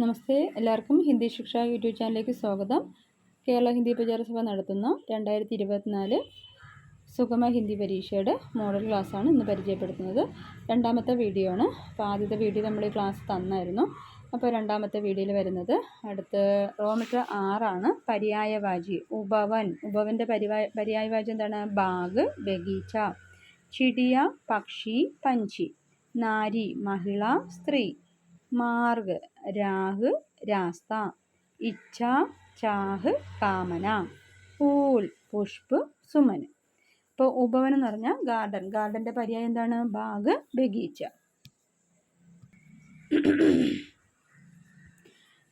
നമസ്തേ എല്ലാവർക്കും ഹിന്ദി ശിക്ഷ യൂട്യൂബ് ചാനലിലേക്ക് സ്വാഗതം. കേരള ഹിന്ദി പ്രചാര സഭ നടത്തുന്ന രണ്ടായിരത്തി ഇരുപത്തിനാല് സുഗമ ഹിന്ദി പരീക്ഷയുടെ മോഡൽ ക്ലാസ്സാണ് ഇന്ന് പരിചയപ്പെടുത്തുന്നത്. രണ്ടാമത്തെ വീഡിയോ ആണ്. അപ്പോൾ ആദ്യത്തെ വീഡിയോ നമ്മൾ ഈ ക്ലാസ് തന്നായിരുന്നു. അപ്പോൾ രണ്ടാമത്തെ വീഡിയോയിൽ വരുന്നത് അടുത്ത് റോമീറ്റർ ആറാണ് പര്യായവാചി ഉപവൻ. ഉപവന്റെ പരിവാ പര്യായവാചി എന്താണ്? ബാഗ് ബഗീച്ച. ചിടിയ പക്ഷി പഞ്ചി. നാരി മഹിള സ്ത്രീ. മാർഗ് രാഹ് രാസ്ത ഇച്ഛ ചാഹ് കാമന പൂൽ പുഷ്പ് സുമൻ. ഇപ്പോൾ ഉപവനം എന്ന് പറഞ്ഞാൽ ഗാർഡൻ. ഗാർഡന്റെ പര്യായം എന്താണ്? ബാഗ് ബഗീച്ച.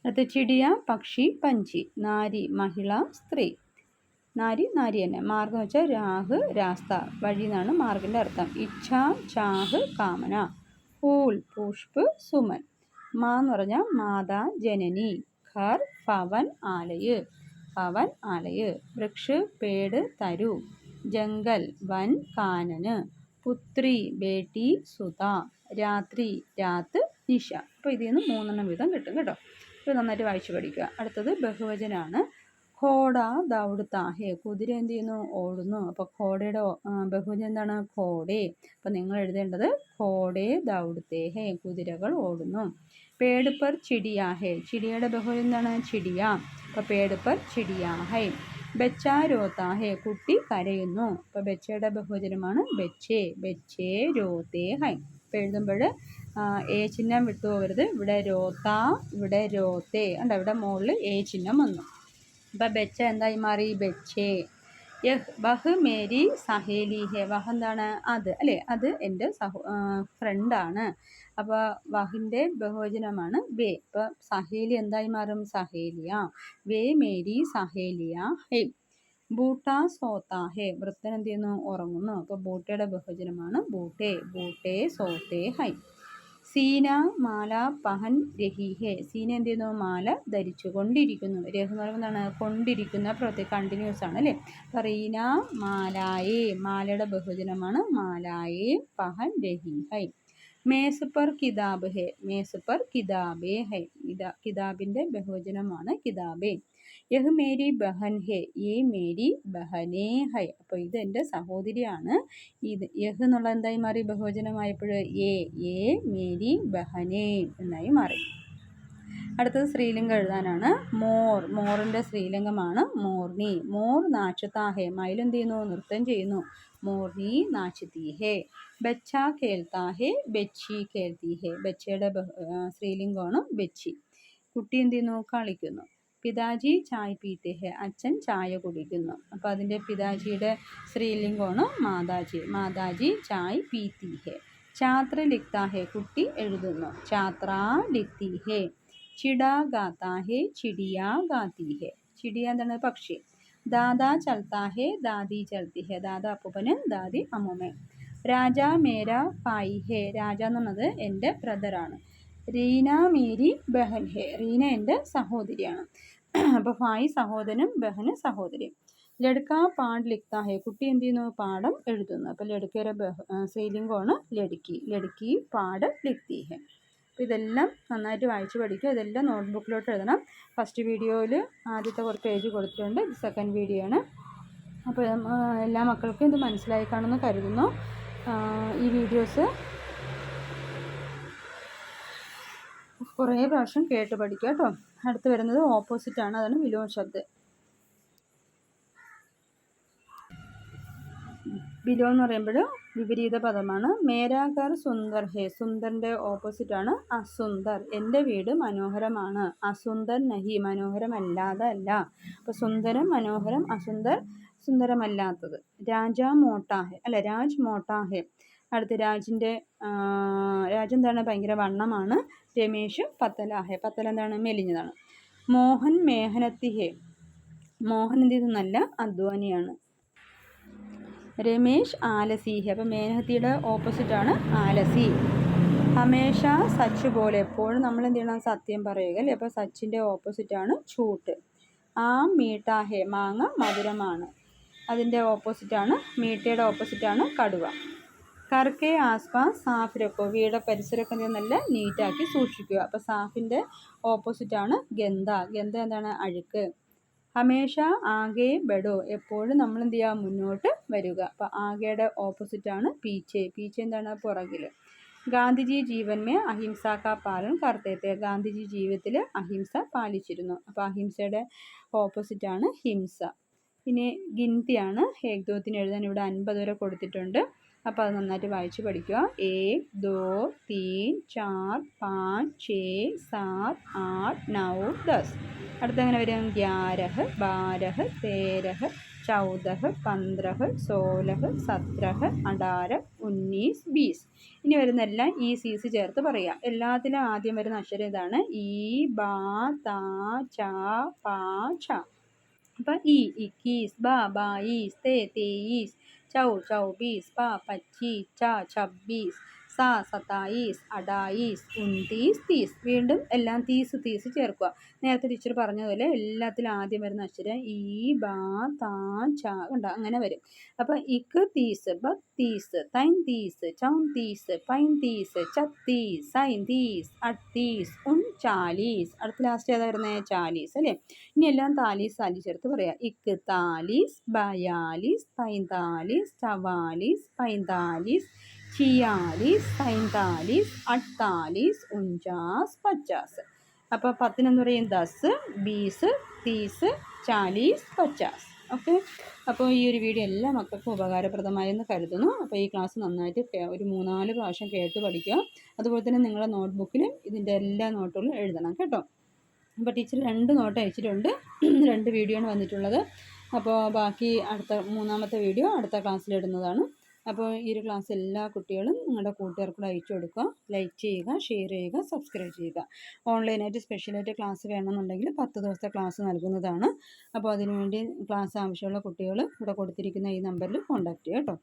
അടുത്ത ചിടിയ പക്ഷി പഞ്ചി. നാരി മഹിള സ്ത്രീ. നാരി നാരി തന്നെ. മാർഗം വെച്ചാൽ രാഹ് രാസ്ത. വഴി എന്നാണ് മാർഗിന്റെ അർത്ഥം. ഇച്ഛ ചാഹ് കാമന. പൂൽ പുഷ്പ് സുമൻ. മാ എന്ന് പറഞ്ഞാൽ മാതാ ജനനി ഖർ ഭവൻ ആലയ്. ഭവൻ ആലയ്. വൃക്ഷ് പേട് തരു. ജംഗൽ വൻ കാനന്. പുത്രി ബേട്ടി സുത രാത്രി രാത്ത് നിഷ. അപ്പോൾ ഇതിൽ നിന്ന് മൂന്നെണ്ണം വീതം കിട്ടും കേട്ടോ. ഇത് നന്നായിട്ട് വായിച്ചു പഠിക്കുക. അടുത്തത് ബഹുവചനാണ്. ഘോട ദൗഡ്ത ഹേ കുതിര എന്ത് ചെയ്യുന്നു? ഓടുന്നു. അപ്പോൾ ഘോടയുടെ ബഹുവചനം എന്താണ്? ഘോടെ അപ്പോൾ നിങ്ങൾ എഴുതേണ്ടത് ഘോടെ ദൗഡത്തെ ഹേ കുതിരകൾ ഓടുന്നു. പേട് പർ ചിടിയാ ഹേ ചിടിയുടെ ബഹുവചനം എന്താണ്? ചിടിയ. അപ്പോൾ പേട് പർ ചിടിയാ ഹൈ രോതാഹേ. രോത്ത കുട്ടി കരയുന്നു. അപ്പോൾ ബച്ചയുടെ ബഹുവചനമാണ് ബച്ചേ. ബച്ചേ രോത്തേ ഹൈ ഇപ്പോൾ എഴുതുമ്പോൾ എ ചിഹ്നം വിട്ടു പോകരുത്. ഇവിടെ രോത്ത ഇവിടെ രോത്തേ ഉണ്ട് ഇവിടെ മുകളിൽ എ ചിഹ്നം വന്നു. അപ്പോൾ ബച്ച എന്തായി മാറി? ബച്ചേ. യഹ് ബഹ് മേരി സഹേലി ഹെ വഹ് എന്താണ്? അത്. അല്ലേ? അത് എന്റെ സഹോ ഫ്രണ്ടാണ് അപ്പോൾ വഹിന്റെ ബഹുവചനമാണ് വേ. ഇപ്പോൾ സഹേലി എന്തായി മാറും? സഹേലിയ. വേ മേരി സഹേലിയ. ഹേ. ബൂട്ട സോത്ത. ഹേ. വൃത്തൻ എന്ത് ചെയ്യുന്നു? ഉറങ്ങുന്നു. അപ്പോൾ ബൂട്ടയുടെ ബഹുവചനമാണ് ബൂട്ടേ. ബൂട്ടേ സോത്തേ. ഹൈ. സീന മാല പഹൻ രഹി. ഹേ. സീന എന്ത് ചെയ്യുന്നു? മാല ധരിച്ചു കൊണ്ടിരിക്കുന്നു. രഹ് എന്ന് എന്താണ്? കൊണ്ടിരിക്കുന്ന പ്രവൃത്തി. കണ്ടിന്യൂസ് ആണ് അല്ലേ? റീന മാലായേ. മാലയുടെ ബഹുജനമാണ് മാലായേ പഹൻ രഹിഹൈ മേസ് പർ കിതാബ് ഹെ. മേസ് പർ കിതാബേ ഹൈ കിതാബിന്റെ ബഹുവചനമാണ് കിതാബേ. യഹ് മേരി ബഹൻ ഹെ ഈ മേരി ബഹനേ ഹൈ. അപ്പോൾ ഇത് എന്റെ സഹോദരിയാണ് ഇത്. യഹ് എന്നുള്ള എന്തായി മാറി? ബഹുവചനമായപ്പോൾ ഏ ഏ മേരി ബഹനേ എന്നായി മാറി. അടുത്തത് സ്ത്രീലിംഗം എഴുതാനാണ്. മോർ മോറിന്റെ സ്ത്രീലിംഗമാണ് മോർണി മോർ നാച്ചുതാഹേ മയിൽ എന്ത് ചെയ്യുന്നു നൃത്തം ചെയ്യുന്നു. മോർണി നാച്ചുതീഹേ ബച്ച കേൾത്താഹേ ബച്ചി കേൾത്തി ഹേ. ബച്ചയുടെ സ്ത്രീലിംഗമാണ് ബച്ചി. കുട്ടി എന്ത് ചെയ്യുന്നു? കളിക്കുന്നു. പിതാജി ചായ പീത്തെ അച്ഛൻ ചായ കുടിക്കുന്നു. അപ്പോൾ അതിന്റെ പിതാജിയുടെ സ്ത്രീലിംഗമാണ് മാതാജി. മാതാജി ചായ് പീത്തി ചാത്ര ഛാത്ര ലിഖ്താ ഹെ കുട്ടി എഴുതുന്നു. ചാത്രാ ലിഖ്തി ഹെ. ചിട ഗാത്താ ഹേ ചിടിയാ ഗാത്തി ഹെ ചിടിയ എന്താണ്? പക്ഷി. ദാദാ ചൽത്താ ഹേ ദാദി ചൽത്തി ഹെ ദാദാ അപ്പൂപ്പന് ദാദി അമ്മൂമ്മ. രാജ മേര പായി ഹേ രാജ എന്ന് പറഞ്ഞത് എന്റെ ബ്രദറാണ്. റീന മേരി ബഹൻ ഹേ റീന എന്റെ സഹോദരിയാണ്. അപ്പോൾ ഫായി സഹോദരനും ബഹന് സഹോദരി ലടുക്ക പാട് ലിഖ്താ ഹേ കുട്ടി എന്ത് ചെയ്യുന്നു? പാഠം എഴുതുന്നു. അപ്പോൾ ലടുക്കയുടെ ബഹ സ്ത്രീലിംഗമാണ് ലടുക്കി ലടുക്കി പാട് ലിഖ്തി ഹെ അപ്പോൾ ഇതെല്ലാം നന്നായിട്ട് വായിച്ച് പഠിക്കുക. ഇതെല്ലാം നോട്ട്ബുക്കിലോട്ട് എഴുതണം. ഫസ്റ്റ് വീഡിയോയിൽ ആദ്യത്തെ കുറച്ച് പേജ് കൊടുത്തിട്ടുണ്ട്. ഇത് സെക്കൻഡ് വീഡിയോ ആണ്. അപ്പോൾ എല്ലാ മക്കൾക്കും ഇത് മനസ്സിലായി കാണുമെന്ന് കരുതുന്നു. ഈ വീഡിയോസ് കുറേ പ്രാവശ്യം കേട്ട് പഠിക്കുക കേട്ടോ. അടുത്ത് വരുന്നത് ഓപ്പോസിറ്റ് ആണ് അതാണ് വിലോം ശബ്ദം ബിലോ എന്ന് പറയുമ്പോൾ വിപരീത പദമാണ്. മേരാകർ സുന്ദർ ഹേ സുന്ദറിന്റെ ഓപ്പോസിറ്റാണ് അസുന്ദർ. എന്റെ വീട് മനോഹരമാണ്. അസുന്ദർ നഹി മനോഹരമല്ലാതെ അല്ല. അപ്പോൾ സുന്ദരം മനോഹരം അസുന്ദർ സുന്ദരമല്ലാത്തത്. രാജ മോട്ടാഹെ അല്ല രാജ് മോട്ടാഹെ അടുത്ത് രാജിന്റെ രാജൻ എന്താണ് ഭയങ്കര വണ്ണമാണ്. രമേഷ് പത്തലാഹെ. പത്തല എന്താണ്? മെലിഞ്ഞതാണ്. മോഹൻ മേഹനത്തിഹെ. മോഹൻ എന്ത് ചെയ്തെന്നല്ല നല്ല അധ്വാനിയാണ് രമേഷ് ആലസി. അപ്പം മേനഹത്തിയുടെ ഓപ്പോസിറ്റാണ് ആലസി. ഹമേഷ സച്ച് പോലെ എപ്പോഴും നമ്മൾ എന്ത് ചെയ്യണം? സത്യം പറയുക അല്ലേ? അപ്പോൾ സച്ചിന്റെ ഓപ്പോസിറ്റാണ് ചൂട്ട്. ആ മീട്ടാഹെ മാങ്ങ മധുരമാണ്. അതിന്റെ ഓപ്പോസിറ്റാണ് മീട്ടയുടെ ഓപ്പോസിറ്റാണ് കടുവ. കർക്കെ ആസ്പാസ് സാഫിരൊക്കെ വീടെ പരിസരമൊക്കെ നല്ല നീറ്റാക്കി സൂക്ഷിക്കുക. അപ്പോൾ സാഫിന്റെ ഓപ്പോസിറ്റാണ് ഗന്ധ. ഗന്ധ എന്താണ്? അഴുക്ക്. ഹമേഷ ആകെ ബെഡോ. എപ്പോഴും നമ്മൾ എന്ത് ചെയ്യുക? മുന്നോട്ട് വരിക. അപ്പോൾ ആകെയുടെ ഓപ്പോസിറ്റാണ് പീച്ചെ. പീച്ചെ എന്താണ്? പുറകിൽ ഗാന്ധിജി ജീവന്മേ അഹിംസ കാ പാലൻ കർത്തേത്തെ ഗാന്ധിജി ജീവിതത്തിൽ അഹിംസ പാലിച്ചിരുന്നു. അപ്പോൾ അഹിംസയുടെ ഓപ്പോസിറ്റാണ് ഹിംസ. പിന്നെ ഗിൻതിയാണ് ഏകദോത്തിന് എഴുതാൻ ഇവിടെ അൻപത് വരെ കൊടുത്തിട്ടുണ്ട്. അപ്പോൾ അത് നന്നായിട്ട് വായിച്ച് പഠിക്കുക. ഏക് ദോ തീൻ ചാർ പാഞ്ച് ഛേ സാത് ആട്ട് നൗ ദസ്. അടുത്ത എങ്ങനെ വരും? ഗ്യാരഹ് ബാരഹ് തേരഹ് ചൗദഹ് പന്ത്രഹ് സോലഹ് സത്രഹ് അടാര ഉന്നീസ് ബീസ്. ഇനി വരുന്ന ഈ സീസ് ചേർത്ത് പറയാം എല്ലാത്തിലും ആദ്യം വരുന്ന അക്ഷരം ഇതാണ്. ഈ ബാ താ ച പാ ച. അപ്പം ഈ ഇക്കീസ് ബാ ബാ ഈസ് തേ തേയീസ് ചൗ ചൗബീസ് പ പച്ചീസ് ച ഛബ്ബീസ് സ സത്തായീസ് അഡായീസ് ഉൻതീസ് തീസ്. വീണ്ടും എല്ലാം തീസ് തീസ് ചേർക്കുക. നേരത്തെ ടീച്ചർ പറഞ്ഞതുപോലെ എല്ലാത്തിലും ആദ്യം വരുന്ന അക്ഷരം ഈ ബാ താ ച കണ്ട അങ്ങനെ വരും. അപ്പോൾ ഇക്ക് തീസ് ബ തീസ് തൈൻ തീസ് ചൗൻ തീസ് പൈൻ തീസ് ചത്തീസ് സൈൻ തീസ് അത്തീസ് ഉൻ ചാലീസ്. അടുത്ത ലാസ്റ്റ് ഏതാ വരുന്നത് ചാലീസ് അല്ലേ? ഇനി എല്ലാം താലീസ് താലി ചേർത്ത് പറയാം. ഇക്ക് താലീസ് ബയാലീസ് പൈന്താലീസ് ചവാലീസ് പൈന്താലീസ് ചിയാലീസ് പൈന്താലീസ് അട്ടാലീസ് ഉഞ്ചാസ് പച്ചാസ്. അപ്പോൾ പത്തിനെന്ന് പറയും ദസ് ബീസ് തീസ് ചാലീസ് പച്ചാസ്. ഓക്കെ. അപ്പോൾ ഈ ഒരു വീഡിയോ എല്ലാ മക്കൾക്കും ഉപകാരപ്രദമായെന്ന് കരുതുന്നു. അപ്പോൾ ഈ ക്ലാസ് നന്നായിട്ട് ഒരു മൂന്നാൽ പ്രാവശ്യം കേട്ട് പഠിക്കുക. അതുപോലെ തന്നെ നിങ്ങളുടെ നോട്ട്ബുക്കിൽ ഇതിന്റെ എല്ലാ നോട്ടുകളും എഴുതണം കേട്ടോ. അപ്പോൾ ടീച്ചർ രണ്ട് നോട്ട് അയച്ചിട്ടുണ്ട്. രണ്ട് വീഡിയോ ആണ് വന്നിട്ടുള്ളത്. അപ്പോൾ ബാക്കി അടുത്ത മൂന്നാമത്തെ വീഡിയോ അടുത്ത ക്ലാസ്സിൽ ഇടുന്നതാണ്. അപ്പോൾ ഈ ഒരു ക്ലാസ് എല്ലാ കുട്ടികളും നിങ്ങളുടെ കൂട്ടുകാർക്കൂടെ അയച്ചു കൊടുക്കുക. ലൈക്ക് ചെയ്യുക ഷെയർ ചെയ്യുക സബ്സ്ക്രൈബ് ചെയ്യുക. ഓൺലൈനായിട്ട് സ്പെഷ്യലായിട്ട് ക്ലാസ് വേണമെന്നുണ്ടെങ്കിൽ പത്ത് ദിവസത്തെ ക്ലാസ് നൽകുന്നതാണ്. അപ്പോൾ അതിനുവേണ്ടി ക്ലാസ് ആവശ്യമുള്ള കുട്ടികൾ ഇവിടെ കൊടുത്തിരിക്കുന്ന ഈ നമ്പറിൽ കോൺടാക്റ്റ് ചെയ്യുക കേട്ടോ.